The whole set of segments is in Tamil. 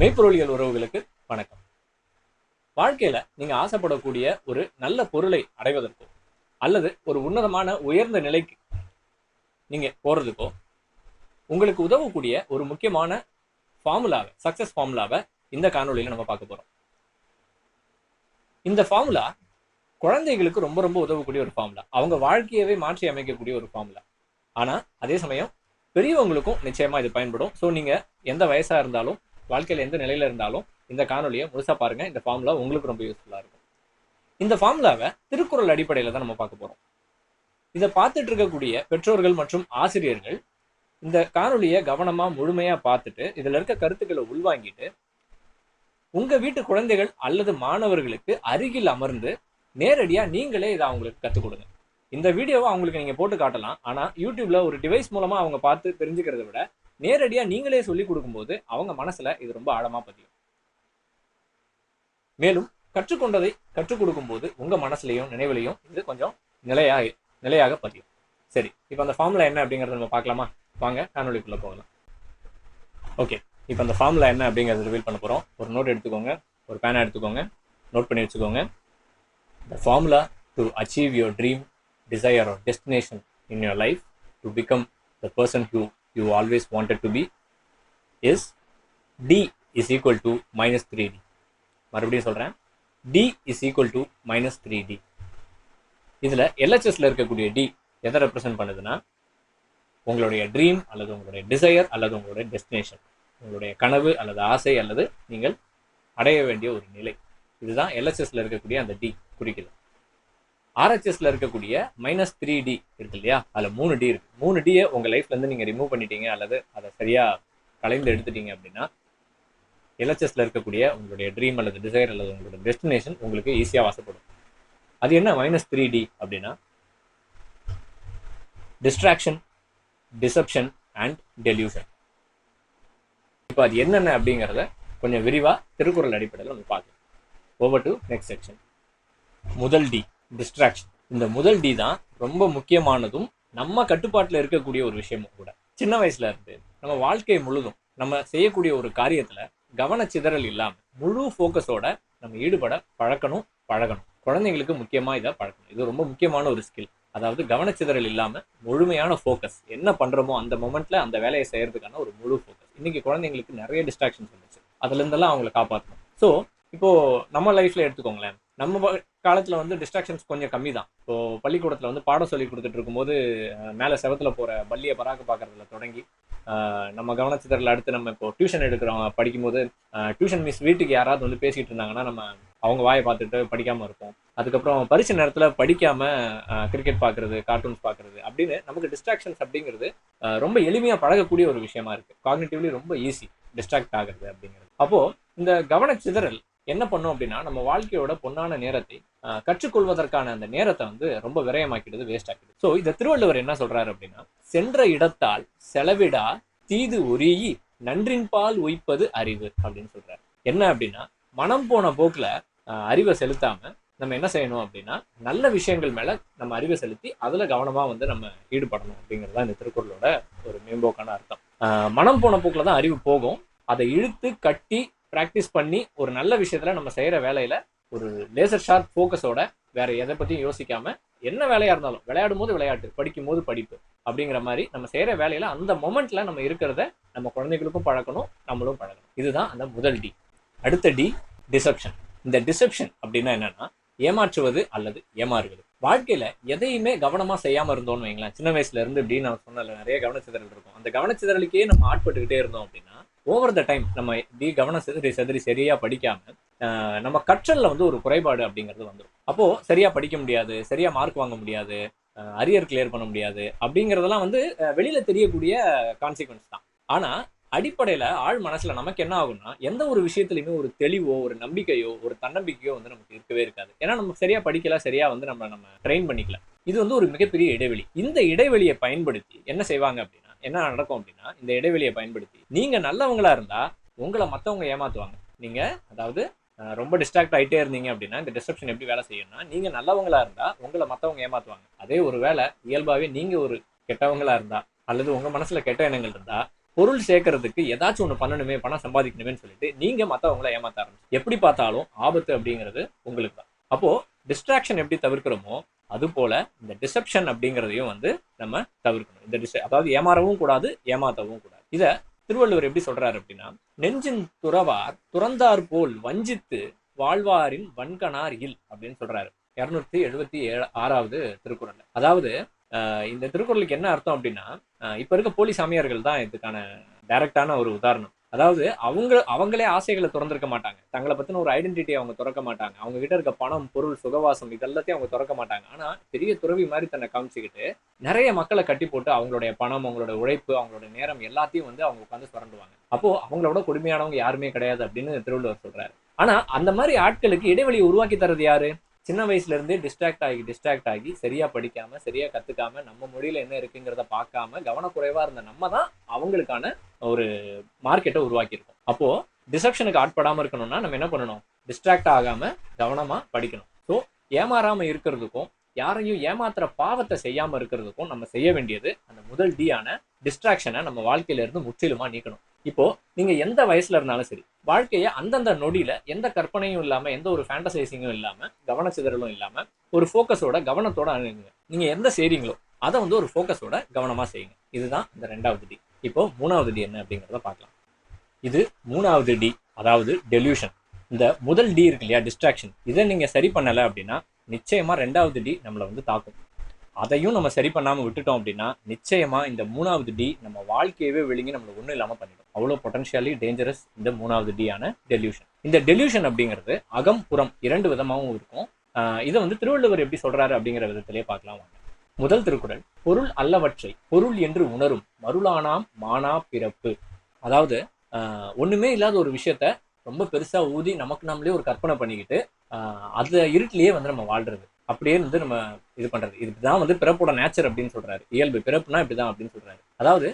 மெய்ப்பொருளியல் உறவுகளுக்கு வணக்கம். வாழ்க்கையில நீங்க ஆசைப்படக்கூடிய ஒரு நல்ல பொருளை அடைவதற்கோ அல்லது ஒரு உன்னதமான உயர்ந்த நிலைக்கு நீங்க போறதுக்கோ உங்களுக்கு உதவக்கூடிய ஒரு முக்கியமான ஃபார்முலாவை சக்சஸ் ஃபார்முலாவை இந்த காணொலியில நம்ம பார்க்க போறோம். இந்த ஃபார்முலா குழந்தைகளுக்கு ரொம்ப ரொம்ப உதவக்கூடிய ஒரு ஃபார்முலா அவங்க வாழ்க்கையவே மாற்றி அமைக்கக்கூடிய ஒரு ஃபார்முலா ஆனா அதே சமயம் பெரியவங்களுக்கும் நிச்சயமா இது பயன்படும். ஸோ நீங்க எந்த வயசா இருந்தாலும் வாழ்க்கையில எந்த நிலையில இருந்தாலும் இந்த காணொலியை முழுசா பாருங்க. இந்த ஃபார்முலா உங்களுக்கு ரொம்ப யூஸ்ஃபுல்லா இருக்கும். இந்த ஃபார்முலாவை திருக்குறள் அடிப்படையில் தான் நம்ம பார்க்க போறோம். இதை பார்த்துட்டு இருக்கக்கூடிய பெற்றோர்கள் மற்றும் ஆசிரியர்கள் இந்த காணொலியை கவனமா முழுமையா பார்த்துட்டு இதுல இருக்க கருத்துக்களை உள்வாங்கிட்டு உங்க வீட்டு குழந்தைகள் அல்லது மாணவர்களுக்கு அருகில் அமர்ந்து நேரடியா நீங்களே இதை அவங்களுக்கு கற்றுக் கொடுங்க. இந்த வீடியோவை அவங்களுக்கு நீங்கள் போட்டு காட்டலாம். ஆனால் யூடியூப்ல ஒரு டிவைஸ் மூலமாக அவங்க பார்த்து தெரிஞ்சுக்கிறத விட நேரடியாக நீங்களே சொல்லி கொடுக்கும்போது அவங்க மனசில் இது ரொம்ப ஆழமாக பதியும். மேலும் கற்றுக்கொண்டதை கற்றுக் கொடுக்கும்போது உங்கள் மனசுலையும் நினைவுலையும் இது கொஞ்சம் நிலையாக நிலையாக பதியும். சரி இப்போ அந்த ஃபார்முலா என்ன அப்படிங்கிறத நம்ம பார்க்கலாமா? வாங்க காணொலிக்குள்ளே போகலாம். ஓகே இப்போ அந்த ஃபார்முலா என்ன அப்படிங்கறத ரிவீல் பண்ண போகிறோம் ஒரு நோட் எடுத்துக்கோங்க ஒரு பேனை எடுத்துக்கோங்க நோட் பண்ணி வச்சுக்கோங்க. The formula to achieve your dream desire, or destination in your life to become the person who you always wanted to be is d is equal to minus 3d. மறுபடியும் சொல்றேன் d is equal to minus 3d. இதுல LHSல இருக்கக்கூடிய டி எதை ரெப்ரசென்ட் பண்ணுதுன்னா உங்களுடைய ட்ரீம் அல்லது உங்களுடைய டிசையர் அல்லது உங்களுடைய டெஸ்டினேஷன் உங்களுடைய கனவு அல்லது ஆசை அல்லது நீங்கள் அடைய வேண்டிய ஒரு நிலை இதுதான் எல்ஹெச்எஸ்ல இருக்கக்கூடிய அந்த டி குறிக்கிறது ஆர்ஹெச்எஸ்ல இருக்கக்கூடிய மைனஸ் த்ரீ டி இருக்கு இல்லையா? அதுல மூணு டி இருக்கு. மூணு டியை உங்க லைஃப்ல இருந்து நீங்க ரிமூவ் பண்ணிட்டீங்க அல்லது அதை சரியா கலைந்து எடுத்துட்டீங்க அப்படின்னா எல்ஹெச்எஸ்ல இருக்கக்கூடிய உங்களுடைய ட்ரீம் அல்லது டிசைர் அல்லது உங்களோட டெஸ்டினேஷன் உங்களுக்கு ஈஸியா வாசப்படும். அது என்ன? மைனஸ் த்ரீ டி அப்படின்னா டிஸ்ட்ராக்ஷன் டிசப்ஷன் அண்ட் டெலியூஷன் இப்போ அது என்னென்ன அப்படிங்கிறத கொஞ்சம் விரிவாக திருக்குறள் அடிப்படையில் நம்ம பார்க்கலாம். ஓவர் டு நெக்ஸ்ட் செக்ஷன் முதல் டி டிஸ்ட்ராக்ஷன் இந்த முதல் டி தான் ரொம்ப முக்கியமானதும் நம்ம கட்டுப்பாட்டில் இருக்கக்கூடிய ஒரு விஷயமும் கூட. சின்ன வயசுல இருந்து நம்ம வாழ்க்கை முழுதும் நம்ம செய்யக்கூடிய ஒரு காரியத்துல கவனச்சிதறல் இல்லாமல் முழு ஃபோக்கஸோட நம்ம ஈடுபட பழக்கணும் பழகணும். குழந்தைங்களுக்கு முக்கியமாக இதை பழக்கணும். இது ரொம்ப முக்கியமான ஒரு ஸ்கில் அதாவது கவனச்சிதறல் இல்லாமல் முழுமையான ஃபோக்கஸ் என்ன பண்ணுறோமோ அந்த மொமெண்ட்ல அந்த வேலையை செய்யறதுக்கான ஒரு முழு ஃபோக்கஸ் இன்னைக்கு குழந்தைங்களுக்கு நிறைய டிஸ்ட்ராக்ஷன்ஸ் வந்துச்சு. அதுலேருந்தெல்லாம் அவங்கள அவங்களை காப்பாற்றணும் ஸோ இப்போ நம்ம லைஃப்ல எடுத்துக்கோங்களேன். நம்ம காலத்தில் வந்து டிஸ்ட்ராக்ஷன்ஸ் கொஞ்சம் கம்மி தான் இப்போ பள்ளிக்கூடத்தில் வந்து பாடம் சொல்லி கொடுத்துட்டு இருக்கும்போது மேலே செவத்தில் போகிற பள்ளியை பராக்க பார்க்குறதுல தொடங்கி நம்ம கவனச்சிதறல அடுத்து நம்ம இப்போ டியூஷன் எடுக்கிறோம் படிக்கும்போது டியூஷன் மிஸ் வீட்டுக்கு யாராவது வந்து பேசிகிட்டு இருந்தாங்கன்னா நம்ம அவங்க வாயை பார்த்துட்டு படிக்காமல் இருப்போம். அதுக்கப்புறம் பரிசு நேரத்தில் படிக்காமல் கிரிக்கெட் பார்க்குறது கார்ட்டூன்ஸ் பார்க்குறது அப்படின்னு நமக்கு டிஸ்ட்ராக்ஷன்ஸ் அப்படிங்கிறது ரொம்ப எளிமையாக பழகக்கூடிய ஒரு விஷயமா இருக்குது காக்னிட்டிவ்லி ரொம்ப ஈஸி டிஸ்ட்ராக்ட் ஆகுறது அப்படிங்கிறது. அப்போது இந்த கவனச்சிதறல் என்ன பண்ணும் அப்படின்னா நம்ம வாழ்க்கையோட பொன்னான நேரத்தை கற்றுக்கொள்வதற்கான அந்த நேரத்தை வந்து ரொம்ப விரயமாக்கிடுது வேஸ்ட் ஆக்கிடுது. ஸோ இந்த திருவள்ளுவர் என்ன சொல்றாரு அப்படின்னா சென்ற இடத்தால் செலவிடா தீது ஒரியி நன்றின்பால் உய்ப்பது அறிவு அப்படின்னு சொல்றாரு. என்ன அப்படின்னா மனம் போன போக்குல அறிவை செலுத்தாம நம்ம என்ன செய்யணும் அப்படின்னா நல்ல விஷயங்கள் மேல நம்ம அறிவை செலுத்தி அதுல கவனமா வந்து நம்ம ஈடுபடணும் அப்படிங்கிறது தான் இந்த திருக்குறளோட ஒரு மேம்போக்கான அர்த்தம். மனம் போன போக்குல தான் அறிவு போகும். அதை இழுத்து கட்டி ப்ராக்டிஸ் பண்ணி ஒரு நல்ல விஷயத்துல நம்ம செய்கிற வேலையில ஒரு லேசர் ஷார்ப் ஃபோக்கஸோட வேற எதை பத்தியும் யோசிக்காம என்ன வேலையா இருந்தாலும் விளையாடும் போது விளையாட்டு படிக்கும் போது படிப்பு அப்படிங்கிற மாதிரி நம்ம செய்கிற வேலையில அந்த மொமெண்ட்ல நம்ம இருக்கிறத நம்ம குழந்தைகளுக்கும் பழக்கணும் நம்மளும் பழகணும். இதுதான் அந்த முதல் டி அடுத்த டி டிசப்ஷன் இந்த டிசப்ஷன் அப்படின்னா என்னன்னா ஏமாற்றுவது அல்லது ஏமாறுவது. வாழ்க்கையில எதையுமே கவனமா செய்யாம இருந்தோம்னு வைங்களேன். சின்ன வயசுல இருந்து இப்படி நான் சொன்னல நிறைய கவனச்சிதறல் இருக்கும். அந்த கவனச்சிதறலுக்கே நம்ம ஆட்பட்டுக்கிட்டே இருந்தோம் அப்படின்னா ஓவர் த டைம் நம்ம தி கவனம் சிதறி சிதறி சரியா படிக்காம ஆஹ், நம்ம கற்றல்ல வந்து ஒரு குறைபாடு அப்படிங்கிறது வந்துடும் அப்போ சரியா படிக்க முடியாது சரியா மார்க் வாங்க முடியாது அரியர் கிளியர் பண்ண முடியாது அப்படிங்கறதெல்லாம் வந்து வெளியில தெரியக்கூடிய கான்சிக்வன்ஸ் தான். ஆனா அடிப்படையில ஆழ் மனசுல நமக்கு என்ன ஆகும்னா எந்த ஒரு விஷயத்துலயுமே ஒரு தெளிவோ ஒரு நம்பிக்கையோ ஒரு தன்னம்பிக்கையோ வந்து நமக்கு இருக்கவே இருக்காது. ஏன்னா நம்ம சரியா படிக்கல சரியா வந்து நம்ம நம்ம ட்ரெயின் பண்ணிக்கல. இது வந்து ஒரு மிகப்பெரிய இடைவெளி. இந்த இடைவெளியை பயன்படுத்தி என்ன செய்வாங்க அப்படின்னா என்ன நடக்கும் அப்படின்னா இந்த இடைவெளியை பயன்படுத்தி நீங்க நல்லவங்களா இருந்தா உங்களை மத்தவங்க ஏமாத்துவாங்க. நீங்க அதாவது ரொம்ப டிஸ்ட்ராக்ட் ஆகிட்டே இருந்தீங்க அப்படின்னா இந்த டிஸ்ட்ரப்ஷன் எப்படி வேலை செய்யணும்னா நீங்க நல்லவங்களா இருந்தா உங்களை மத்தவங்க ஏமாத்துவாங்க. அதே ஒரு வேலை இயல்பாவே நீங்க ஒரு கெட்டவங்களா இருந்தா அல்லது உங்க மனசுல கெட்ட எண்ணங்கள் இருந்தா பொருள் சேர்க்கறதுக்கு ஏதாச்சும் ஒன்று பண்ணணுமே பணம் சம்பாதிக்கணுமேன்னு சொல்லிட்டு நீங்க மற்றவங்கள ஏமாத்த ஆரம்பிச்சு எப்படி பார்த்தாலும் ஆபத்து அப்படிங்கிறது உங்களுக்கு தான் அப்போ டிஸ்ட்ராக்ஷன் எப்படி தவிர்க்கிறோமோ அது போல இந்த டிசெப்ஷன் அப்படிங்கிறதையும் வந்து நம்ம தவிர்க்கணும். இந்த டிச அதாவது ஏமாறவும் கூடாது ஏமாத்தவும் கூடாது. இதை திருவள்ளுவர் எப்படி சொல்றாரு அப்படின்னா நெஞ்சின் துறவார் துறந்தார் போல் வஞ்சித்து வாழ்வாரின் வன்கணார் இல் அப்படின்னு சொல்றாரு. இருநூத்தி எழுபத்தி ஏழு ஆறாவது திருக்குறள். அதாவது இந்த திருக்குறளுக்கு என்ன அர்த்தம் அப்படின்னா இப்போ இப்ப இருக்க போலி சாமியார்கள் தான் இதுக்கான டைரக்டான ஒரு உதாரணம். அதாவது அவங்க அவங்களே ஆசைகளை திறந்திருக்க மாட்டாங்க. தங்களை பத்தின ஒரு ஐடென்டிட்டி அவங்க திறக்க மாட்டாங்க. அவங்க கிட்ட இருக்க பணம் பொருள் சுகவாசம் இதெல்லாத்தையும் அவங்க திறக்க மாட்டாங்க. ஆனா பெரிய துறவி மாதிரி தன்னை காமிச்சுக்கிட்டு நிறைய மக்களை கட்டி போட்டு அவங்களுடைய பணம் அவங்களோட உழைப்பு அவங்களோட நேரம் எல்லாத்தையும் வந்து அவங்க உட்காந்து சுரண்டுவாங்க. அப்போ அவங்களோட கொடுமையானவங்க யாருமே கிடையாது அப்படின்னு திருவள்ளுவர் சொல்றாரு. ஆனா அந்த மாதிரி ஆட்களுக்கு இடைவெளியை உருவாக்கி தரது யாரு? சின்ன வயசுல இருந்தே டிஸ்ட்ராக்ட் ஆகி டிஸ்ட்ராக்ட் ஆகி சரியா படிக்காம சரியா கத்துக்காம நம்ம மொழியில என்ன இருக்குங்கிறத பார்க்காம கவனக்குறைவா இருந்த நம்ம தான் அவங்களுக்கான ஒரு மார்க்கெட்டை உருவாக்கியிருக்கோம். அப்போ டிசப்ஷனுக்கு ஆட்படாம இருக்கணும்னா நம்ம என்ன பண்ணணும்? டிஸ்ட்ராக்ட் ஆகாம கவனமா படிக்கணும். ஸோ ஏமாறாம இருக்கிறதுக்கும் யாரையும் ஏமாத்துற பாவத்தை செய்யாம இருக்கிறதுக்கும் நம்ம செய்ய வேண்டியது அந்த முதல் டியான டிஸ்ட்ராக்ஷனை நம்ம வாழ்க்கையில இருந்து முற்றிலுமா நீக்கணும். இப்போ நீங்க எந்த வயசுல இருந்தாலும் சரி வாழ்க்கையை அந்தந்த நொடியில எந்த கற்பனையும் இல்லாம எந்த ஒரு ஃபேண்டசைசிங்கும் இல்லாம கவனச்சிதறலும் இல்லாம ஒரு ஃபோக்கஸோட கவனத்தோட அணுகுங்க. நீங்க எந்த செய்றீங்களோ அதை வந்து ஒரு ஃபோக்கஸோட கவனமா செய்யுங்க. இதுதான் இந்த ரெண்டாவது டி இப்போ மூணாவது டி என்ன அப்படிங்கிறத பார்க்கலாம். இது மூணாவது டி அதாவது டெலியூஷன் இந்த முதல் டி இருக்கு இல்லையா டிஸ்ட்ராக்ஷன் இதை நீங்க சரி பண்ணலை அப்படின்னா நிச்சயமா ரெண்டாவது டி நம்மளை வந்து தாக்கும். அதையும் நம்ம சரி பண்ணாம விட்டுட்டோம் அப்படின்னா நிச்சயமா இந்த மூணாவது டி நம்ம வாழ்க்கையவே விழுங்கி நம்மளை ஒன்றும் இல்லாம பண்ணிடும். அவ்வளோ பொட்டன்ஷியலி டேஞ்சரஸ் இந்த மூணாவது டி ஆன டெலியூஷன் இந்த டெலியூஷன் அப்படிங்கிறது அகம் புறம் இரண்டு விதமாகவும் இருக்கும். ஆஹ் இதை வந்து திருவள்ளுவர் எப்படி சொல்றாரு அப்படிங்கிற விதத்திலே பார்க்கலாம் முதல் திருக்குறள் பொருள் அல்லவற்றை பொருள் என்று உணரும் மருளானாம் மானா பிறப்பு. அதாவது ஆஹ் ஒண்ணுமே இல்லாத ஒரு விஷயத்த ரொம்ப பெருசா ஊதி நமக்கு நம்மளே ஒரு கற்பனை பண்ணிக்கிட்டு அதுல இருட்டிலேயே வந்து நம்ம வாழ்றது. அப்படியே வந்து நம்ம இது பண்றது. இதுதான் வந்து பிறப்போட நேச்சர் அப்படின்னு சொல்றாரு. இயல்பு பிறப்புனா இப்படிதான் அப்படின்னு சொல்றாரு. அதாவது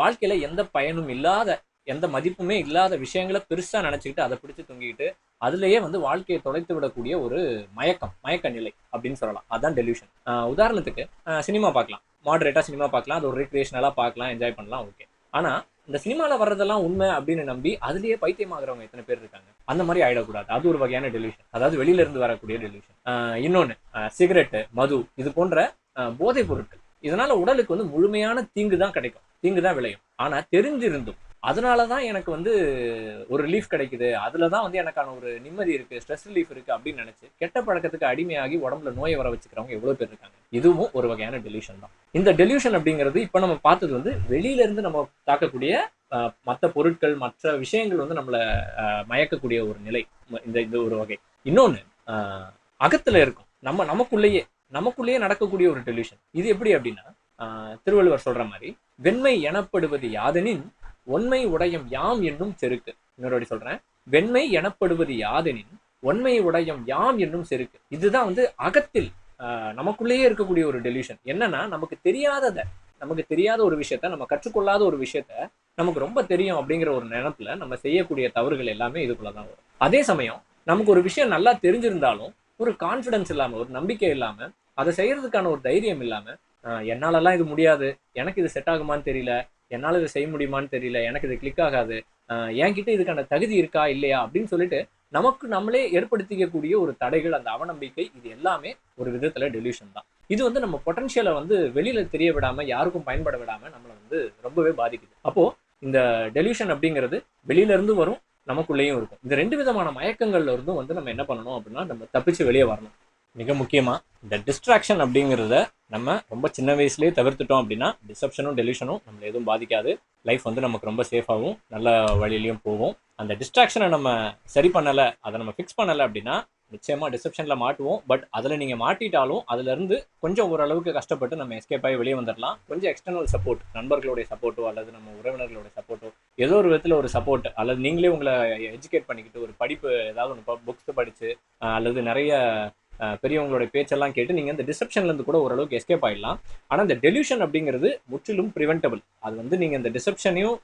வாழ்க்கையில் வாழ்க்கையில எந்த பயனும் இல்லாத எந்த மதிப்புமே இல்லாத விஷயங்களை பெருசா நினைச்சுக்கிட்டு அதை பிடிச்சு தொங்கிக்கிட்டு அதுலயே வந்து வாழ்க்கையை தொலைத்து விடக்கூடிய ஒரு மயக்கம் மயக்க நிலை அப்படின்னு சொல்லலாம். அதுதான் டெலியூஷன் உதாரணத்துக்கு சினிமா பார்க்கலாம். மாடரேட்டா சினிமா பார்க்கலாம். அது ஒரு ரீக்ரியேஷனலா பார்க்கலாம் என்ஜாய் பண்ணலாம் ஓகே ஆனா இந்த சினிமால வர்றதெல்லாம் உண்மை அப்படின்னு நம்பி அதுலயே பைத்தியமாகறவங்க எத்தனை பேர் இருக்காங்க? அந்த மாதிரி ஆயிடக்கூடாது. அது ஒரு வகையான டெலிவிஷன் அதாவது வெளியில இருந்து வரக்கூடிய டெலிவிஷன் இன்னொன்னு சிகரெட்டு மது இது போன்ற போதைப் பொருட்கள். இதனால உடலுக்கு வந்து முழுமையான தீங்கு தான் கிடைக்கும். தீங்கு தான் விளையும். ஆனா தெரிஞ்சிருந்தும் அதனாலதான் எனக்கு வந்து ஒரு ரிலீஃப் கிடைக்குது. அதுலதான் வந்து எனக்கான ஒரு நிம்மதி இருக்கு ஸ்ட்ரெஸ் ரிலீஃப் இருக்கு அப்படின்னு நினைச்சு கெட்ட பழக்கத்துக்கு அடிமையாகி உடம்புல நோயை வர வச்சுக்கிறவங்க எவ்வளவு பேர் இருக்காங்க. இதுவும் ஒரு வகையான டெலியூஷன் தான். இந்த டெலியூஷன் அப்படிங்கிறது இப்ப நம்ம பார்த்தது வந்து வெளியில இருந்து நம்ம தாக்கக்கூடிய ஆஹ், பொருட்கள் மற்ற விஷயங்கள் வந்து நம்மள மயக்கக்கூடிய ஒரு நிலை. இந்த இந்த ஒரு வகை. இன்னொன்னு ஆஹ், அகத்துல இருக்கும். நம்ம நமக்குள்ளேயே நமக்குள்ளேயே நடக்கக்கூடிய ஒரு டெலியூஷன் இது எப்படி அப்படின்னா திருவள்ளுவர் சொல்ற மாதிரி வெண்மை எனப்படுவது யாதெனின் ஒன்மை உடையம் யாம் என்னும் செருக்கு. இன்னொரு சொல்றேன். வெண்மை எனப்படுவது யாதெனின் ஒன்மை உடையம் யாம் என்னும் செருக்கு. இதுதான் வந்து அகத்தில் நமக்குள்ளேயே இருக்கக்கூடிய ஒரு டெலியூஷன் என்னன்னா நமக்கு தெரியாதத நமக்கு தெரியாத ஒரு விஷயத்த நம்ம கற்றுக்கொள்ளாத ஒரு விஷயத்த நமக்கு ரொம்ப தெரியும் அப்படிங்கிற ஒரு நினைப்புல நம்ம செய்யக்கூடிய தவறுகள் எல்லாமே இதுக்குள்ளதான் வரும். அதே சமயம் நமக்கு ஒரு விஷயம் நல்லா தெரிஞ்சிருந்தாலும் ஒரு கான்ஃபிடன்ஸ் இல்லாம ஒரு நம்பிக்கை இல்லாம அதை செய்யறதுக்கான ஒரு தைரியம் இல்லாம என்னாலலாம் இது முடியாது எனக்கு இது செட் ஆகுமான்னு தெரியல என்னால் இதை செய்ய முடியுமான்னு தெரியல எனக்கு இது கிளிக் ஆகாது. என்கிட்ட இதுக்கான தகுதி இருக்கா இல்லையா அப்படின்னு சொல்லிட்டு நமக்கு நம்மளே ஏற்படுத்திக்கக்கூடிய ஒரு தடைகள் அந்த அவநம்பிக்கை இது எல்லாமே ஒரு விதத்துல டெலியூஷன் தான். இது வந்து நம்ம பொட்டன்ஷியலை வந்து வெளியில தெரிய விடாம யாருக்கும் பயன்பட விடாம நம்மளை வந்து ரொம்பவே பாதிக்குது. அப்போ இந்த டெலியூஷன் அப்படிங்கிறது வெளியில இருந்து வரும் நமக்குள்ளேயும் இருக்கும். இந்த ரெண்டு விதமான மயக்கங்கள்ல இருந்தும் வந்து நம்ம என்ன பண்ணணும் அப்படின்னா நம்ம தப்பிச்சு வெளியே வரணும். மிக முக்கியமா இந்த டிஸ்ட்ராக்ஷன் அப்படிங்கிறத நம்ம ரொம்ப சின்ன வயசுலேயே தவிர்த்துட்டோம் அப்படின்னா டிசப்ஷனும் டெலிஷனும் நம்மளை எதுவும் பாதிக்காது. லைஃப் வந்து நமக்கு ரொம்ப சேஃபாகவும் நல்ல வழியிலையும் போகும். அந்த டிஸ்ட்ராக்ஷனை நம்ம சரி பண்ணலை அதை நம்ம ஃபிக்ஸ் பண்ணலை அப்படின்னா நிச்சயமாக டிசப்ஷனில் மாட்டுவோம். பட் அதில் நீங்கள் மாட்டிட்டாலும் அதுலேருந்து கொஞ்சம் ஓரளவுக்கு கஷ்டப்பட்டு நம்ம எஸ்கேப் ஆகி வெளியே வந்துடலாம் கொஞ்சம் எக்ஸ்டர்னல் சப்போர்ட் நண்பர்களுடைய சப்போர்ட்டோ அல்லது நம்ம உறவினர்களுடைய சப்போர்ட்டோ ஏதோ ஒரு விதத்தில் ஒரு சப்போர்ட் அல்லது நீங்களே உங்களை எஜுகேட் பண்ணிக்கிட்டு ஒரு படிப்பு ஏதாவது ஒன்று புக்ஸ் படித்து அல்லது நிறைய பெரியவங்களுடைய பேச்செல்லாம் கேட்டு நீங்கள் இந்த டிசப்ஷன்லேருந்து கூட ஓரளவுக்கு எஸ்கேப் ஆயிடலாம். ஆனால் இந்த டெலியூஷன் அப்படிங்கிறது முற்றிலும் ப்ரிவென்டபிள் அது வந்து நீங்கள் இந்த டிசப்ஷனையும்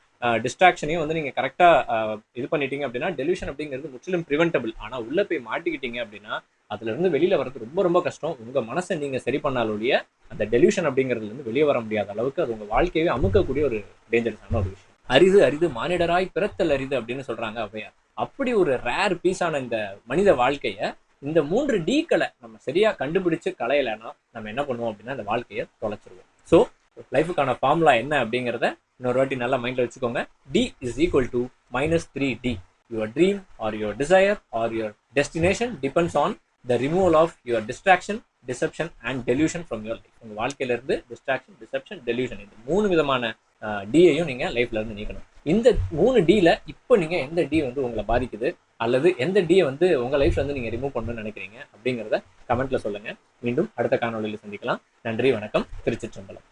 டிஸ்ட்ராக்ஷனையும் வந்து நீங்கள் கரெக்டாக இது பண்ணிட்டீங்க அப்படின்னா டெலியூஷன் அப்படிங்கிறது முற்றிலும் ப்ரிவென்டபிள் ஆனால் உள்ளே போய் மாட்டிக்கிட்டீங்க அப்படின்னா அதுலேருந்து வெளியில் வரது வர்றது ரொம்ப ரொம்ப கஷ்டம். உங்கள் மனசை நீங்கள் சரி பண்ணாலுடைய அந்த டெலியூஷன் அப்படிங்கிறதுலேருந்து வெளியே வர முடியாத அளவுக்கு அது உங்கள் வாழ்க்கையவே அமுக்கக்கூடிய ஒரு டேஞ்சரஸான ஒரு விஷயம். அரிது அரிது மானிடராய் பிறத்தல் அரிது அப்படின்னு சொல்கிறாங்க ஔவையார் அப்படி ஒரு ரேர் பீஸான இந்த மனித வாழ்க்கையை இந்த மூன்று டீக்களை நம்ம சரியா கண்டுபிடிச்சு கலையலைன்னா நம்ம என்ன பண்ணுவோம் அப்படின்னா இந்த வாழ்க்கையை தொலைச்சிருவோம். ஸோ லைஃபுக்கான ஃபார்முலா என்ன அப்படிங்கிறத இன்னொரு வாட்டி நல்லா மைண்ட்ல வச்சுக்கோங்க. D is equal to minus three D your dream or your desire or your destination depends on the removal of your distraction deception and delusion from your life உங்கள் வாழ்க்கையிலிருந்து டிஸ்ட்ராக்ஷன் டிசெப்ஷன் டெலியூஷன் இந்த மூணு விதமான டியையும் நீங்க லைஃப்லேருந்து நீக்கணும். இந்த மூணு டில இப்போ நீங்க எந்த டி வந்து உங்களை பாதிக்குது? அல்லது எந்த டியை வந்து உங்க லைஃப்லேருந்து நீங்கள் நீங்க ரிமூவ் பண்ணணும்னு நினைக்கிறீங்க? அப்படிங்கிறத கமெண்ட்ல சொல்லுங்க. மீண்டும் அடுத்த காணொலியில் சந்திக்கலாம். நன்றி வணக்கம். திருச்சிற்றம்பலம்.